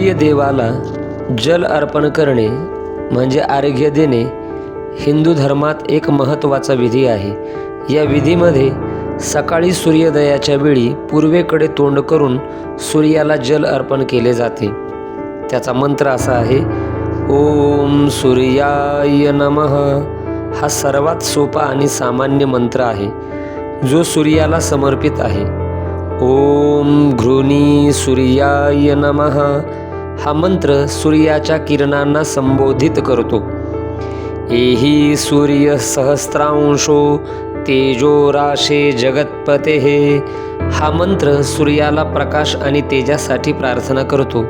प्रिय देवाला जल अर्पण करणे म्हणजे आरोग्य देणे हिंदू धर्मात एक महत्त्वाचा विधी आहे. या विधीमध्ये सकाळी सूर्योदयाच्या वेळी पूर्वेकडे तोंड करून सूर्याला जल अर्पण केले जाते. त्याचा मंत्र असा आहे ओम सूर्याय नमः. हा सर्वात सोपा आणि सामान्य मंत्र आहे जो सूर्याला समर्पित आहे. ओम घृणी सूर्याय नमः. हा मंत्र सूर्याच्या किरणांना संबोधित करतो. एही सूर्य सहस्रांशो तेजो राशे जगतपते हा मंत्र सूर्याला प्रकाश आणि तेजासाठी प्रार्थना करतो.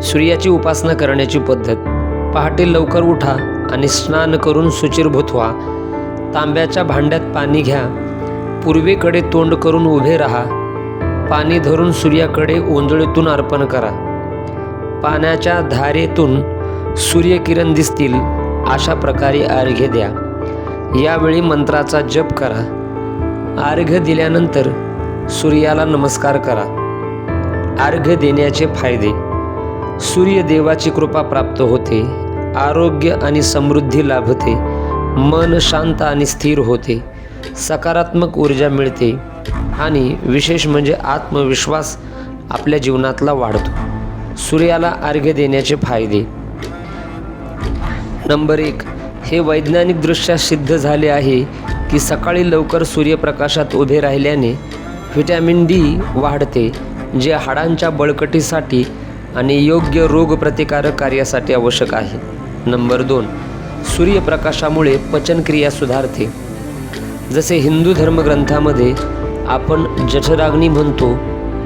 सूर्याची उपासना करण्याची पद्धत. पहाटे लवकर उठा आणि स्नान करून सुचिरभूत व्हा तांब्याच्या भांड्यात पाणी घ्या. पूर्वेकडे तोंड करून उभे राहा. पाणी धरून सूर्याकडे ओंजळीतून अर्पण करा. पाण्याच्या धारेतून सूर्यकिरण दिसतील अशा प्रकारे अर्घ्य द्या. यावेळी मंत्राचा जप करा. अर्घ्य दिल्यानंतर सूर्याला नमस्कार करा. अर्घ्य देण्याचे फायदे. सूर्यदेवाची कृपा प्राप्त होते आरोग्य आणि समृद्धी लाभते मन शांत आणि स्थिर होते सकारात्मक ऊर्जा मिळते आणि विशेष म्हणजे आत्मविश्वास आपल्या जीवनातला वाढतो. सूर्याला अर्घ्य देण्याचे फायदे. नंबर एक हे वैज्ञानिकदृष्ट्या सिद्ध झाले आहे की सकाळी लवकर सूर्यप्रकाशात उभे राहिल्याने व्हिटॅमिन डी वाढते जे हाडांच्या बळकटीसाठी आणि योग्य रोगप्रतिकारक कार्यासाठी आवश्यक आहे. नंबर दोन सूर्यप्रकाशामुळे पचनक्रिया सुधारते. जसे हिंदू धर्मग्रंथामध्ये आपण जठराग्नी म्हणतो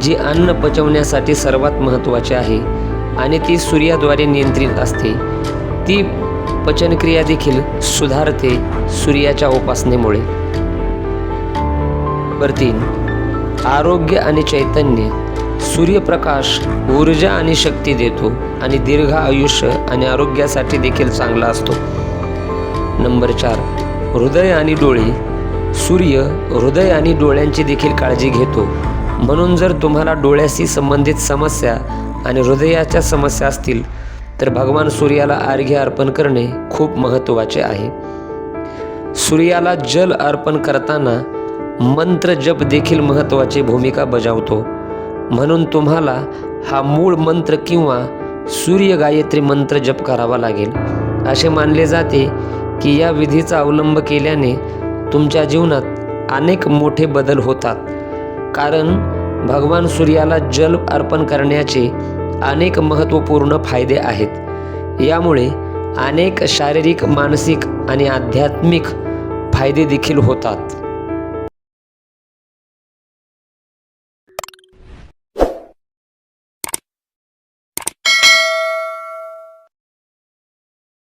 जी अन्न पचवण्यासाठी सर्वात महत्त्वाचे आहे आणि ती सूर्याद्वारे नियंत्रित असते ती पचनक्रिया देखील सुधारते सूर्याच्या उपासनेमुळे. नंबर तीन आरोग्य आणि चैतन्य. सूर्यप्रकाश ऊर्जा आणि शक्ती देतो आणि दीर्घ आयुष्य आणि आरोग्यासाठी देखील चांगला असतो. नंबर चार हृदय आणि डोळे. सूर्य हृदय आणि डोळ्यांची देखील काळजी घेतो. म्हणून जर तुम्हाला डोळ्याशी संबंधित समस्या आणि हृदयाच्या समस्या असतील तर भगवान सूर्याला अर्घ्य अर्पण करणे खूप महत्त्वाचे आहे. सूर्याला जल अर्पण करताना मंत्र जप देखील महत्त्वाची भूमिका बजावतो. म्हणून तुम्हाला हा मूळ मंत्र किंवा सूर्य गायत्री मंत्र जप करावा लागेल. असे मानले जाते की या विधीचा अवलंब केल्याने तुमच्या जीवनात अनेक मोठे बदल होतात. कारण भगवान सूर्याला जल अर्पण करण्याचे अनेक महत्त्वपूर्ण फायदे आहेत. यामुळे अनेक शारीरिक मानसिक आणि आध्यात्मिक फायदे देखील होतात.